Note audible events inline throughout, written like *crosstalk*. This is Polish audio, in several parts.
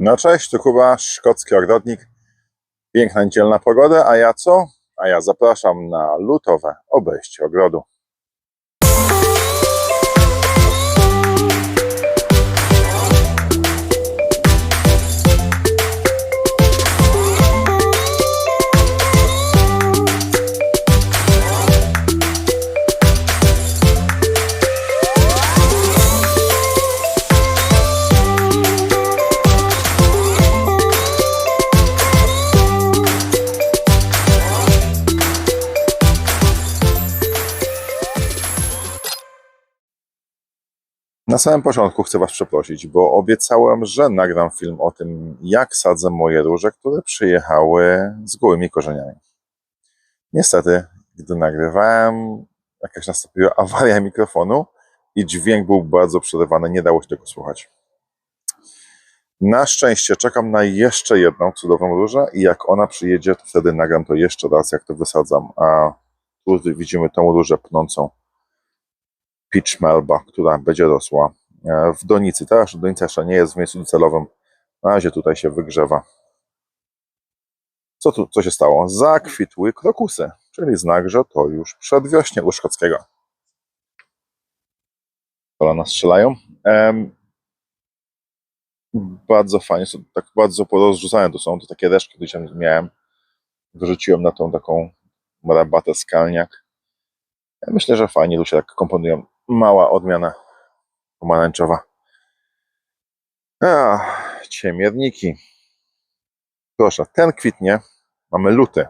No cześć, tu Kuba, szkocki ogrodnik. Piękna niedzielna pogoda, a ja co? A ja zapraszam na lutowe obejście ogrodu. Na samym początku chcę Was przeprosić, bo obiecałem, że nagram film o tym, jak sadzę moje róże, które przyjechały z gołymi korzeniami. Niestety, gdy nagrywałem, jakaś nastąpiła awaria mikrofonu i dźwięk był bardzo przerywany, nie dało się tego słuchać. Na szczęście czekam na jeszcze jedną cudowną różę i jak ona przyjedzie, to wtedy nagram to jeszcze raz, jak to wysadzam. A tu widzimy tą różę pnącą Peach Melba, która będzie rosła e, w donicy. Teraz donica jeszcze nie jest w miejscu docelowym. Na razie tutaj się wygrzewa. Co tu, co się stało? Zakwitły krokusy, czyli znak, że to już przedwiośnie u szkockiego. Kolana strzelają. Em, bardzo fajnie, są tak bardzo porozrzucane to są. To takie resztki, które miałem. Wyrzuciłem na tą taką rabatę skalniak. Ja myślę, że fajnie tu się tak komponują. Mała odmiana pomarańczowa. A, ciemierniki. Proszę, ten kwitnie, mamy luty.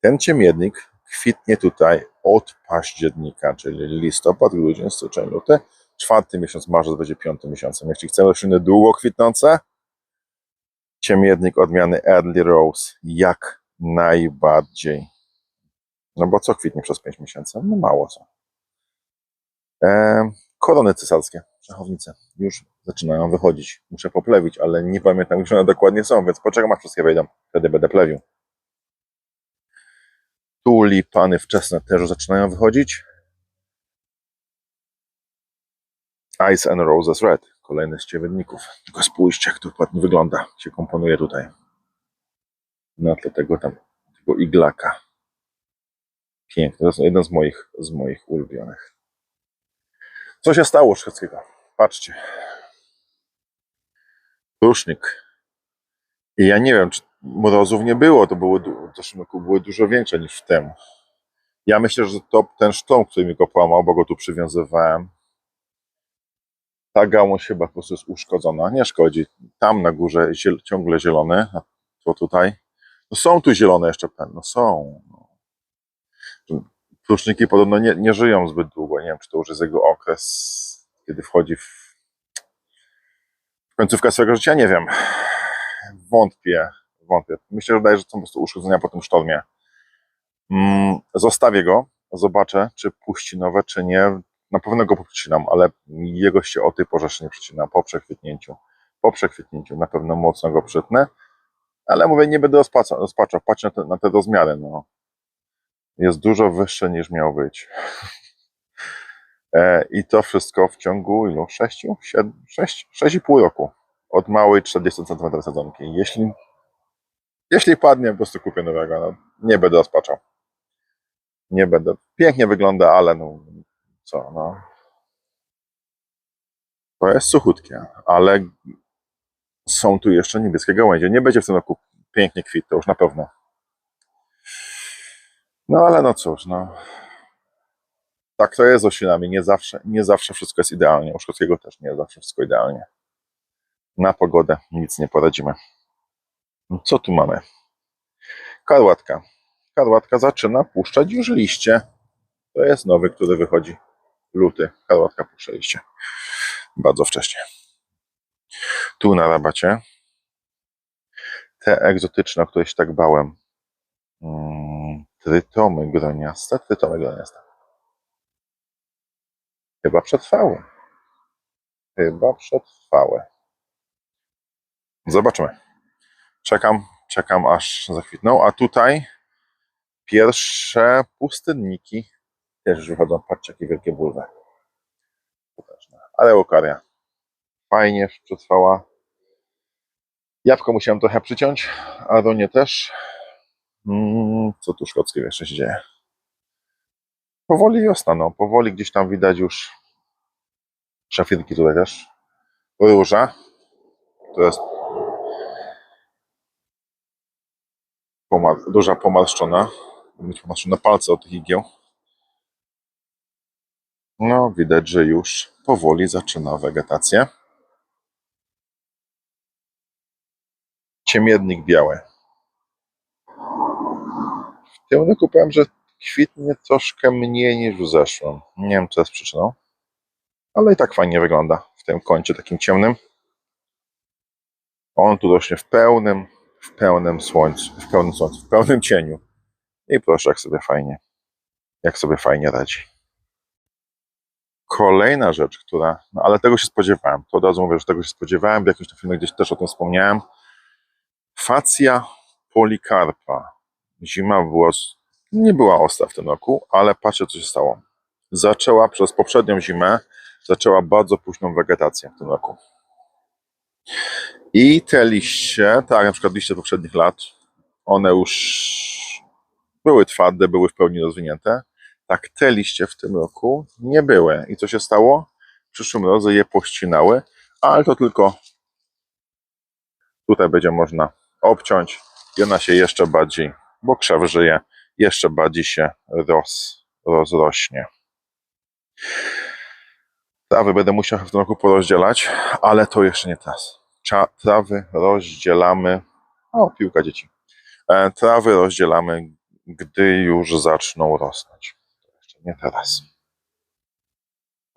Ten ciemiernik kwitnie tutaj od października, czyli listopad, grudzień, styczeń, luty. Czwarty miesiąc, marzec będzie piątym miesiącem. Jeśli chcemy rośliny długo kwitnące, ciemiernik odmiany Early Rose jak najbardziej. No bo co kwitnie przez 5 miesięcy? No mało co. E, korony cesarskie, szachownice, już zaczynają wychodzić. Muszę poplewić, ale nie pamiętam, gdzie one dokładnie są, więc poczekam aż wszystkie wejdą. Wtedy będę plewił. Tulipany wczesne też zaczynają wychodzić. Ice and Roses Red, kolejny z ciewierników. Tylko spójrzcie, jak to ładnie wygląda, się komponuje tutaj. Na tle tego tam, tego iglaka. Piękny, to jest jeden z moich, z moich ulubionych. Co się stało szwedzkiego? Patrzcie. Rusznik. I ja nie wiem, czy mrozów nie było, to były, w były dużo większe niż w tym. Ja myślę, że to ten sztom, który mi go połamał, bo go tu przywiązywałem, ta gałąź chyba po prostu jest uszkodzona. Nie szkodzi. Tam na górze ciągle zielone, a to tutaj. No są tu zielone jeszcze, no są. Pluszniki podobno nie, nie żyją zbyt długo. Nie wiem, czy to już jest jego okres, kiedy wchodzi w końcówkę swojego życia. Nie wiem. Wątpię. Wątpię. Myślę, że daje, że są po prostu uszkodzenia po tym sztormie. Mm, zostawię go. Zobaczę, czy puści nowe, czy nie. Na pewno go poprzecinam, ale jego się o tej porze nie przecinam. Po przekwitnięciu. Po przekwitnięciu na pewno mocno go przytnę. Ale mówię, nie będę rozpaczał. rozpaczał. Patrzę na te, na te rozmiary. No jest dużo wyższy niż miał być. E, I to wszystko w ciągu ilu? 6, 7, 6, 6,5 roku. Od małej 40 cm sadzonki. Jeśli, jeśli padnie, po prostu kupię nowego. No, nie będę rozpaczał. Nie będę. Pięknie wygląda, ale no co, no. To jest suchutkie, ale są tu jeszcze niebieskie gałęzie. Nie będzie w tym roku pięknie kwit, to już na pewno. No ale no cóż, no. Tak to jest z roślinami. Nie zawsze, nie zawsze wszystko jest idealnie. U szkockiego też nie zawsze wszystko idealnie. Na pogodę nic nie poradzimy. Co tu mamy? Karłatka. Karłatka zaczyna puszczać już liście. To jest nowy, który wychodzi. Luty. Karłatka puszcza liście. Bardzo wcześnie. Tu na rabacie. Te egzotyczne, o które się tak bałem. Mm, Trytomy groniaste, trytomy groniaste. Chyba przetrwały. Chyba przetrwały. Zobaczymy. Czekam, czekam aż zakwitną. A tutaj pierwsze pustyniki też już wychodzą. Patrzcie, jakie wielkie bulwy. Ale łokaria. Fajnie przetrwała. Jabłko musiałem trochę przyciąć, a Ronie też. Mm, Co tu szkockiego jeszcze się dzieje? Powoli wiosna, no. Powoli gdzieś tam widać już szafirki tutaj też. Róża. To jest pomar duża pomarszczona. Mieć pomarszczone palce od tych igieł. No, widać, że już powoli zaczyna wegetacja. Ciemiennik biały. Roku powiem, że kwitnie troszkę mniej niż w zeszłym. Nie wiem, co jest przyczyną, ale i tak fajnie wygląda w tym kącie takim ciemnym. On tu rośnie w pełnym, w pełnym słońcu, w pełnym słońcu, w pełnym cieniu. I proszę, jak sobie fajnie, jak sobie fajnie radzi. Kolejna rzecz, która, no ale tego się spodziewałem, to od razu mówię, że tego się spodziewałem, w jakimś filmie gdzieś też o tym wspomniałem. Facja polikarpa. Zima była, nie była ostra w tym roku, ale patrzcie co się stało. Zaczęła przez poprzednią zimę, zaczęła bardzo późną wegetację w tym roku. I te liście, tak na przykład liście poprzednich lat, one już były twarde, były w pełni rozwinięte. Tak te liście w tym roku nie były. I co się stało? Przyszłym razem je pościnały, ale to tylko tutaj będzie można obciąć i ona się jeszcze bardziej, bo krzew żyje, jeszcze bardziej się roz, rozrośnie. Trawy będę musiał w tym roku porozdzielać, ale to jeszcze nie teraz. Cza, trawy rozdzielamy. O, piłka dzieci. E, trawy rozdzielamy, gdy już zaczną rosnąć. To jeszcze nie teraz.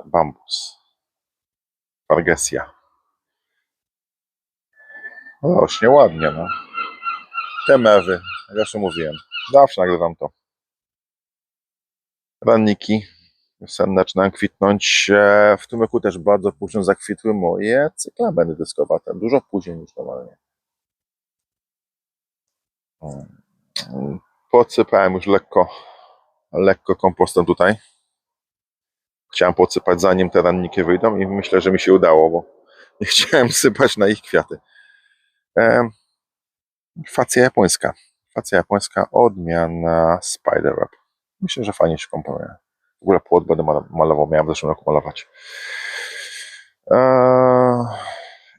Bambus. Fargesia. Rośnie ładnie, no. Te mewy, jak zawsze mówiłem. Zawsze nagrywam to. Ranniki senne zaczynają kwitnąć. W tym roku też bardzo późno zakwitły moje cyklamenty dyskowate. Dużo później niż normalnie. Podsypałem już lekko, lekko kompostem tutaj. Chciałem podsypać zanim te ranniki wyjdą i myślę, że mi się udało, bo nie *laughs* chciałem sypać na ich kwiaty. Facja japońska. Facja japońska, odmiana Spider Web. Myślę, że fajnie się komponuje. W ogóle płot będę mal- malował, miałem w zeszłym roku malować. Eee,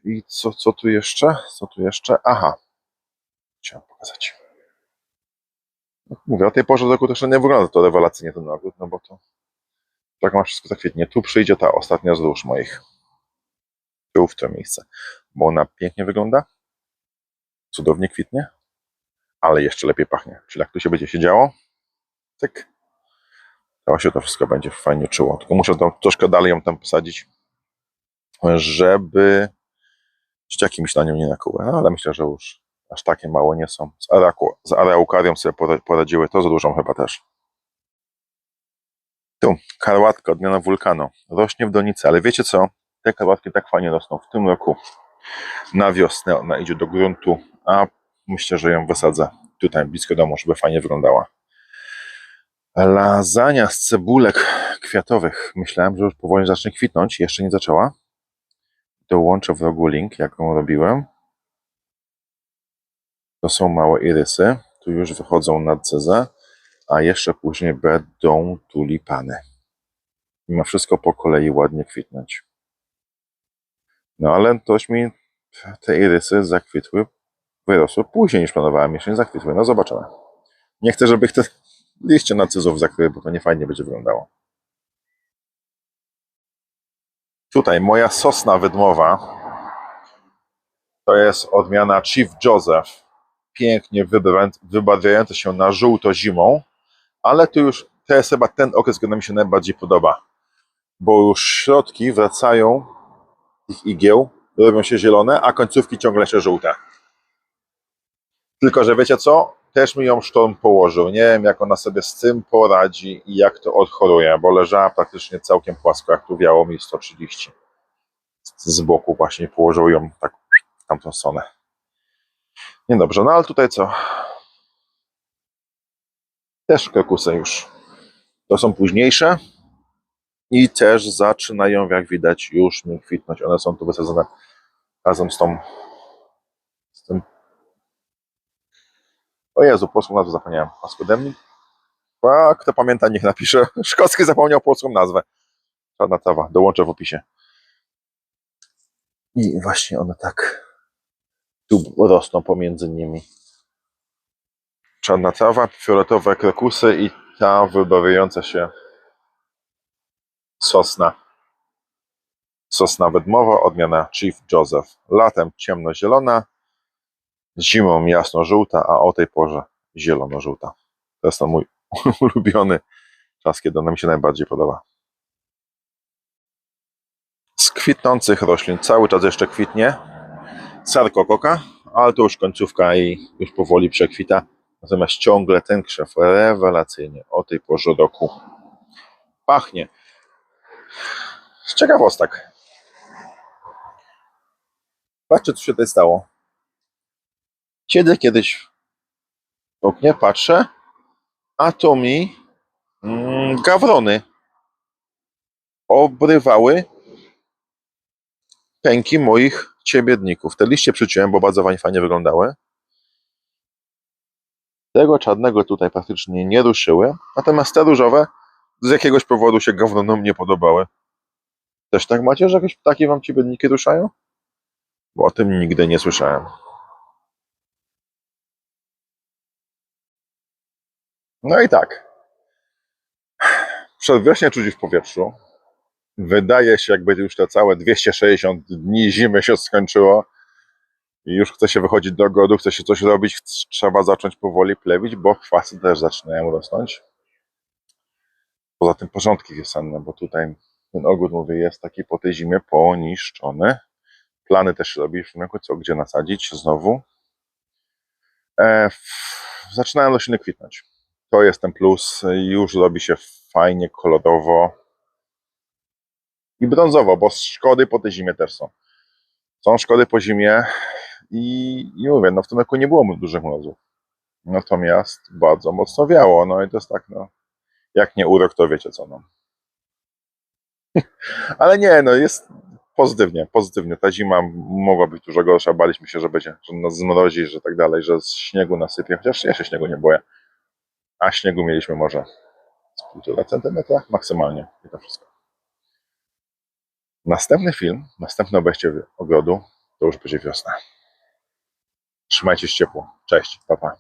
I co, co tu jeszcze? Co tu jeszcze? Aha. Chciałem pokazać. Mówię, o tej porze roku też nie wygląda to rewelacyjnie ten ogród, no bo to tak ma wszystko zakwitnie. Tu przyjdzie ta ostatnia z róż moich. Tu w to miejsce. Bo ona pięknie wygląda, cudownie kwitnie, ale jeszcze lepiej pachnie. Czyli jak tu się będzie się działo, tyk, to się to wszystko będzie fajnie czuło. Tylko muszę to troszkę dalej ją tam posadzić, żeby dzieciaki mi się na nią nie nakuły. No, ale myślę, że już aż takie małe nie są. Z, araku, z areukarią sobie pora- poradziły, to z różą chyba też. Tu, karłatka, odmiana wulkanu. Rośnie w donicy, ale wiecie co? Te karłatki tak fajnie rosną w tym roku. Na wiosnę ona idzie do gruntu, a myślę, że ją wysadzę tutaj blisko domu, żeby fajnie wyglądała. Lasagna z cebulek kwiatowych. Myślałem, że już powoli zacznie kwitnąć. Jeszcze nie zaczęła. Dołączę w rogu link, jak ją robiłem. To są małe irysy. Tu już wychodzą narcyzy, a jeszcze później będą tulipany. I ma wszystko po kolei ładnie kwitnąć. No ale toś mi te irysy zakwitły, wyrosły później niż planowałem. Jeszcze nie zakwitły. No zobaczymy. Nie chcę, żeby te liście narcyzów zakryły, bo to nie fajnie będzie wyglądało. Tutaj moja sosna wydmowa to jest odmiana Chief Joseph. Pięknie wybarwiająca się na żółto zimą, ale tu już to jest chyba ten okres, który mi się najbardziej podoba, bo już środki wracają ich igieł, robią się zielone, a końcówki ciągle jeszcze żółte. Tylko, że wiecie co? Też mi ją sztorm położył. Nie wiem, jak ona sobie z tym poradzi i jak to odchoruje, bo leżała praktycznie całkiem płasko, jak tu wiało mi 130. Z boku właśnie położył ją tak w tamtą stronę. Niedobrze, no ale tutaj co? Też krokusy już. To są późniejsze i też zaczynają, jak widać, już mi kwitnąć. One są tu wysadzone razem z tą O Jezu, polską nazwę zapomniałem. Paskudemnik? A, kto pamięta, niech napisze. *laughs* Szkocki zapomniał polską nazwę. Czarna trawa, dołączę w opisie. I właśnie one tak tu rosną pomiędzy nimi. Czarna trawa, fioletowe krokusy i ta wybawiająca się sosna. Sosna wydmowa, odmiana Chief Joseph. Latem ciemnozielona, zimą jasno-żółta, a o tej porze zielono-żółta. To jest to mój *laughs* ulubiony czas, kiedy ona mi się najbardziej podoba. Z kwitnących roślin cały czas jeszcze kwitnie sarkokoka, ale to już końcówka i już powoli przekwita. Natomiast ciągle ten krzew rewelacyjnie o tej porze roku pachnie. Z ciekawostek. Patrzcie, co się tutaj stało. Siedzę kiedyś w oknie, patrzę, a to mi mm, gawrony obrywały pęki moich ciemiedników. Te liście przyciąłem, bo bardzo fajnie, wyglądały. Tego czarnego tutaj praktycznie nie ruszyły, natomiast te różowe z jakiegoś powodu się gawronom nie podobały. Też tak macie, że jakieś ptaki wam ciemiedniki ruszają? Bo o tym nigdy nie słyszałem. No i tak. Przedwiośnie czuć w powietrzu. Wydaje się, jakby już te całe 260 dni zimy się skończyło i już chce się wychodzić do ogrodu, chce się coś robić, trzeba zacząć powoli plewić, bo chwasty też zaczynają rosnąć. Poza tym porządki wiosenne, bo tutaj ten ogród, mówię, jest taki po tej zimie poniszczony. Plany też robi w sumie, co gdzie nasadzić znowu. E, zaczynają rośliny kwitnąć. To jest ten plus. Już robi się fajnie, kolorowo i brązowo, bo szkody po tej zimie też są. Są szkody po zimie i, i mówię, no w tym roku nie było dużych mrozów. Natomiast bardzo mocno wiało, no i to jest tak, no, jak nie urok, to wiecie co, no. *laughs* Ale nie, no jest pozytywnie, pozytywnie. Ta zima mogła być dużo gorsza, baliśmy się, że będzie, że nas zmrozi, że tak dalej, że z śniegu nasypie, chociaż ja się śniegu nie boję. A śniegu mieliśmy może z półtora centymetra maksymalnie i to wszystko. Następny film, następne obejście ogrodu to już będzie wiosna. Trzymajcie się ciepło. Cześć, pa pa.